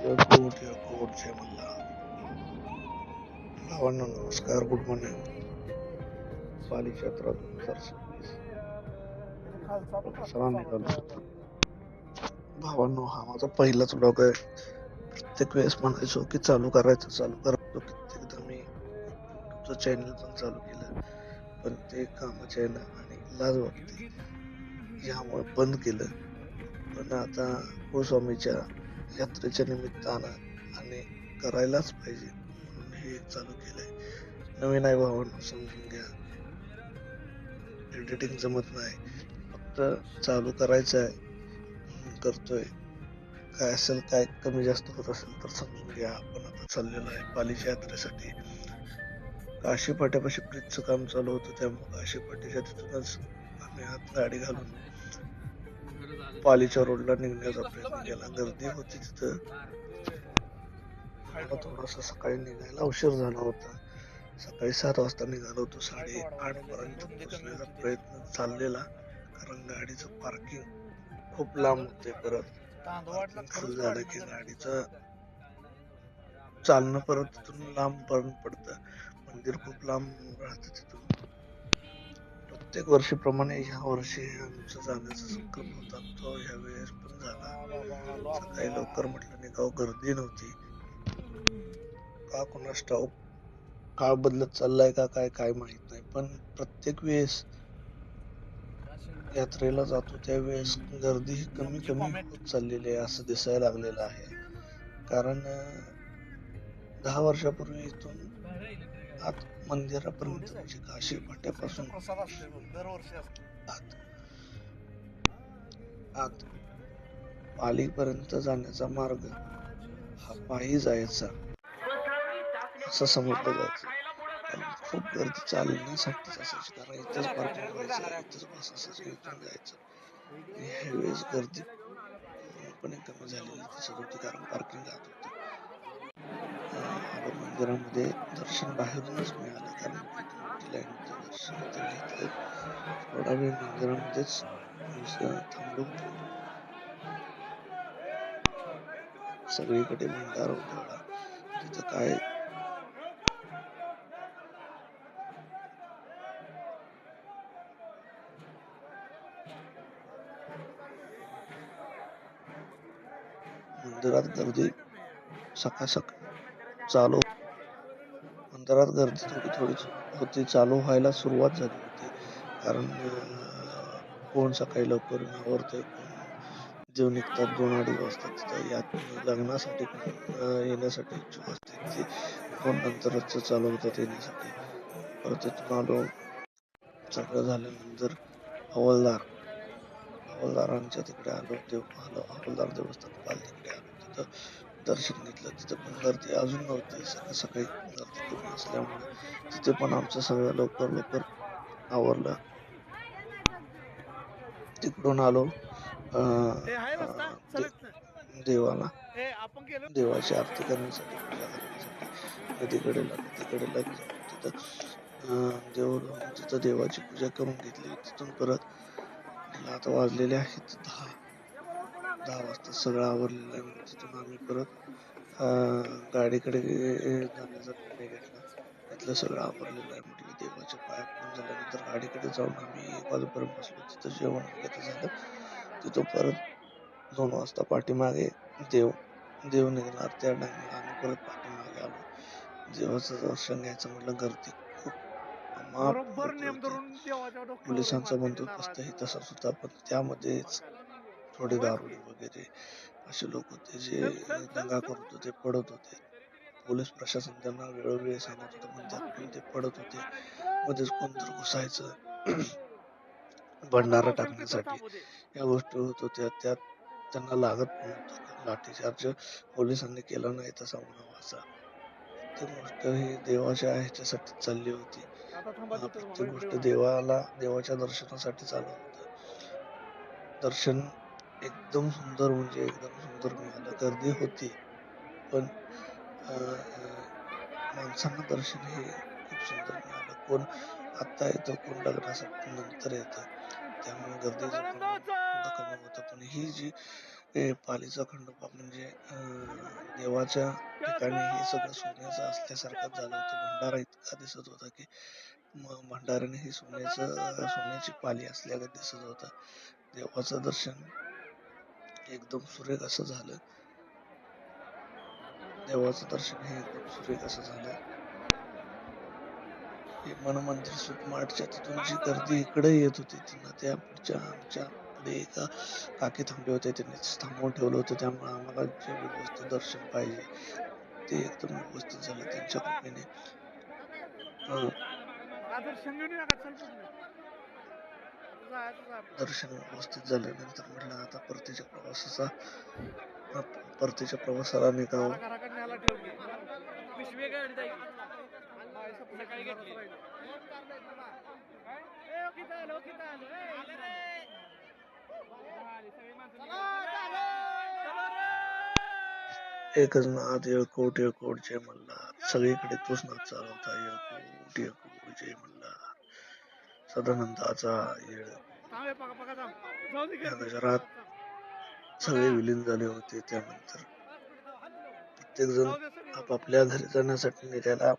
Coat या जय मल्हार भावांनो नमस्कार गुड मॉर्निंग पाली यात्रा दोन सव्वीस सणा निघालो भावांनो हा माझा पहिलाच ब्लॉग आहे. प्रत्येक वेळेस म्हणायचो की चालू करायचं चालू करायचो. कित्येकदा मी तुमचं चॅनल पण चालू केलं पण ते कामाच्या यायला आणि लाज वाटते. यामुळे बंद केलं. पण आता हो गोस्वामीच्या यात्रेच्या निमित्तानं आणि करायलाच पाहिजे. म्हणून हे चालू केलंय. नवीन आहे भावांनो समजून घ्या. एडिटिंग जमत नाही. फक्त चालू करायचं आहे करतोय. काय असेल काय कमी जास्त होत असेल तर समजून घ्या. आपण आता चाललेलो आहे पालीच्या यात्रेसाठी. काशी पाट्यापाशी ब्रिजचं काम चालू होतं त्यामुळे काशी फाट्याच्या तिथूनच आम्ही आत गाडी घालून पालीच्या रोडला निघण्याचा प्रयत्न केला. गर्दी होती तिथं. मला थोडासा सकाळी निघायला उशीर झाला होता. सकाळी सात वाजता निघालो होतो. साडे आठ पर्यंत पोहोचण्याचा प्रयत्न चाललेला. कारण गाडीचं पार्किंग खूप लांब होते परत. Parking झालं की गाडीचं चालणं परत तिथून लांब पर्यंत पडतं. मंदिर खूप लांब राहतं तिथून. प्रत्येक वर्षीप्रमाणे ह्या वर्षी आमचा जाण्याचा संकल्प होता. तो ह्या वेळेस पण झाला. सकाळी लवकर म्हटलं नाही का गर्दी नव्हती. का कोणा ठाऊक काळ बदलत चाललाय का काय काय माहीत नाही. पण प्रत्येक वेळेस यात्रेला जातो त्यावेळेस गर्दी ही कमी कमी होत चाललेली आहे असं दिसायला लागलेलं आहे. कारण दहा वर्षापूर्वी इथून आत मंदिरापर्यंत म्हणजे काशी फाट्यापासून आत. आत. पालीपर्यंत जाण्याचा मार्ग हा पायी जायचा. असं समजलं जायचं. खूप गर्दी चालण्यासाठीच असायची कारण इथंच पार्किंग व्हायचं इथंच बस असायचं इथून जायचं. ह्यावेळेस गर्दी पूर्णपणे कमी झालेली दिसत होती कारण पार्किंग राहत होतं. त्या मंदिरामध्ये दर्शन बाहेरूनच मिळालं. कारण खूप दर्शन तर घेतलं थोडा वेळ मंदिरामध्येच थांबलो सगळीकडे भंडारा उधळला. तिथं काय? मंदिरात गर्दी सकाळ सकाळ चालू. अंतरात गर्दी थोडी थोडी होती. चालू व्हायला सुरुवात झाली होती. कारण कोण सकाळी लवकर आवरते कोण देव निघतात दोन अडीच वाजता तिथं यात लग्नासाठी येण्यासाठी इच्छुक असते. ते कोण नंतरच चालू होतात येण्यासाठी. परत तिथून आलो सगळं झाल्यानंतर हवालदार हवालदारांच्या तिकडे आलो. देव आलो. हवालदार देवस्थान तिकडे आलो. तिथं दर्शन घेतलं तिथं पण गर्दी अजून नव्हती. सकाळ सकाळी गर्दी कमी असल्यामुळे तिथे पण आमचं सगळं लवकर लवकर आवरलं. तिकडून आलो देवाला. देवाची आरती करण्यासाठी पूजा करण्यासाठी. नदीकडे लागलो तिकडे लागलो. तिथं अं, देव तिथं देवाची पूजा करून घेतली. तिथून परत आता वाजलेले आहेत दहा. दहा वाजता सगळं आवरलेलं आहे तिथून आम्ही परत गाडीकडे जाण्याचा निर्णय घेतला. तिथलं सगळं आवरलेलं आहे म्हटलं देवाच्या पाया पडून झाल्यानंतर गाडीकडे जाऊन आम्ही एक वाजेपर्यंत बसलो. तिथं जेवण वगैरे झालं. तिथं परत दोन वाजता पाठीमागे देव देव निघणार. त्या टायमाला आम्ही परत पाठीमागे आलो. देवाचं दर्शन घ्यायचं म्हटलं गर्दी खूप. पोलिसांचा बंदोबस्तही तसाच होता पण त्यामध्येच थोडे दारुडे वगैरे असे लोक होते जे दंगा करत होते पडत होते. पोलीस प्रशासन त्यांना वेळोवेळी सांगत होतं पण त्यात पण ते पडत होते. मध्येच कोणतरी घुसायचं भंडारा टाकण्यासाठी. या गोष्टी होत होत्या. त्यात त्यांना लागत पण होतं लाठीचार्ज पोलिसांनी केला नाही तसा म्हणावा असा. ती गोष्ट ही देवाच्या ह्याच्यासाठी चालली होती. प्रत्येक गोष्ट देवाला देवाच्या दर्शनासाठी चालू होतं. दर्शन एकदम सुंदर म्हणजे एकदम सुंदर मिळालं गर्दी होती. पण माणसांना दर्शन हे खूप सुंदर मिळालं. कोण आत्ता येतं कोण लग्नासाठी नंतर येतं. त्यामुळे गर्दीचं प्रमाण कमी होतं. पण ही जी हे पालीचा खंडोबा म्हणजे देवाच्या ठिकाणी हे सगळं सोन्याचं असल्यासारखं झालं होतं. भंडारा इतका दिसत होता की म- भंडाऱ्याने ही सोन्याचं सोन्याची पाली असल्यागत दिसत होता. देवाचं दर्शन एकदम सुरेख असं झालं. देवाचं दर्शन हे एकदम सुरेख असं झालं. हे मनमंदिर मंदिर तिथून जी गर्दी इकडे येत होती त्यांना त्या पुढच्या आमच्या पुढे एका काकी थांबले होते. त्यांनी थांबवून ठेवलं होतं. त्यामुळे आम्हाला जे व्यवस्थित दर्शन पाहिजे ते एकदम व्यवस्थित झालं. त्यांच्या कृपेने दर्शन व्यवस्थित झाल्यानंतर म्हटलं आता परतीच्या प्रवासाचा परतीच्या प्रवासाला निघावं. एकच नाद येळकोट येळकोट जय मल्हार. सगळीकडे तोच नाद चालवता येळकोट येळकोट जय मल्हार. सदानंदाचा येळ. या गजरात सगळे विलीन झाले होते त्यानंतर. प्रत्येक जण आपापल्या घरी जाण्यासाठी निघायला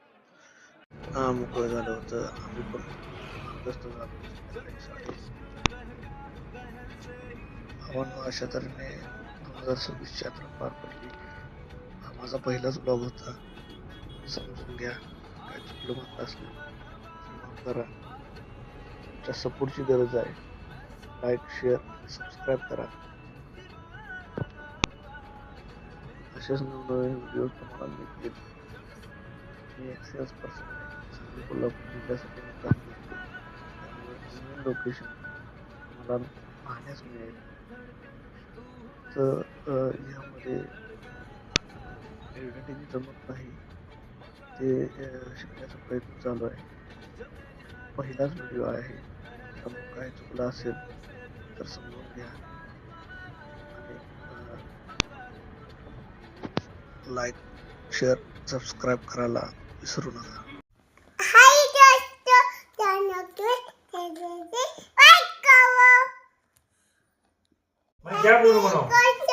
मोकळं झालं होतं. आम्ही पण व्यस्त झालो अशा तऱ्हेने दोन हजार सव्वीस यात्रा पार पडली. हा माझा पहिलाच ब्लॉग होता. समजून घ्या. काय चुकलं म्हणत असलं. करा. तुमच्या सपोर्टची गरज आहे. लाईक शेअर सबस्क्राईब करा. असेच नवनवीन व्हिडिओ तुम्हाला मिळतील. मी एक सेल्स पर्सन आहे. सांगली कोल्हापूर जिल्ह्यासाठी मी काम करतो. त्यामुळे नवीन लोकेशन मला पाहण्यास मिळेल. तर यामध्ये एडिटिंग जमत नाही. ते शिकण्याचा प्रयत्न चालू आहे. पहिलाच व्हिडिओ आहे. त्यामुळे काय चुकलं असेल तर समजून घ्या आणि लाईक शेअर सबस्क्राईब करायला विसरू नका Hi, Doctor. Doctor. Doctor. मैं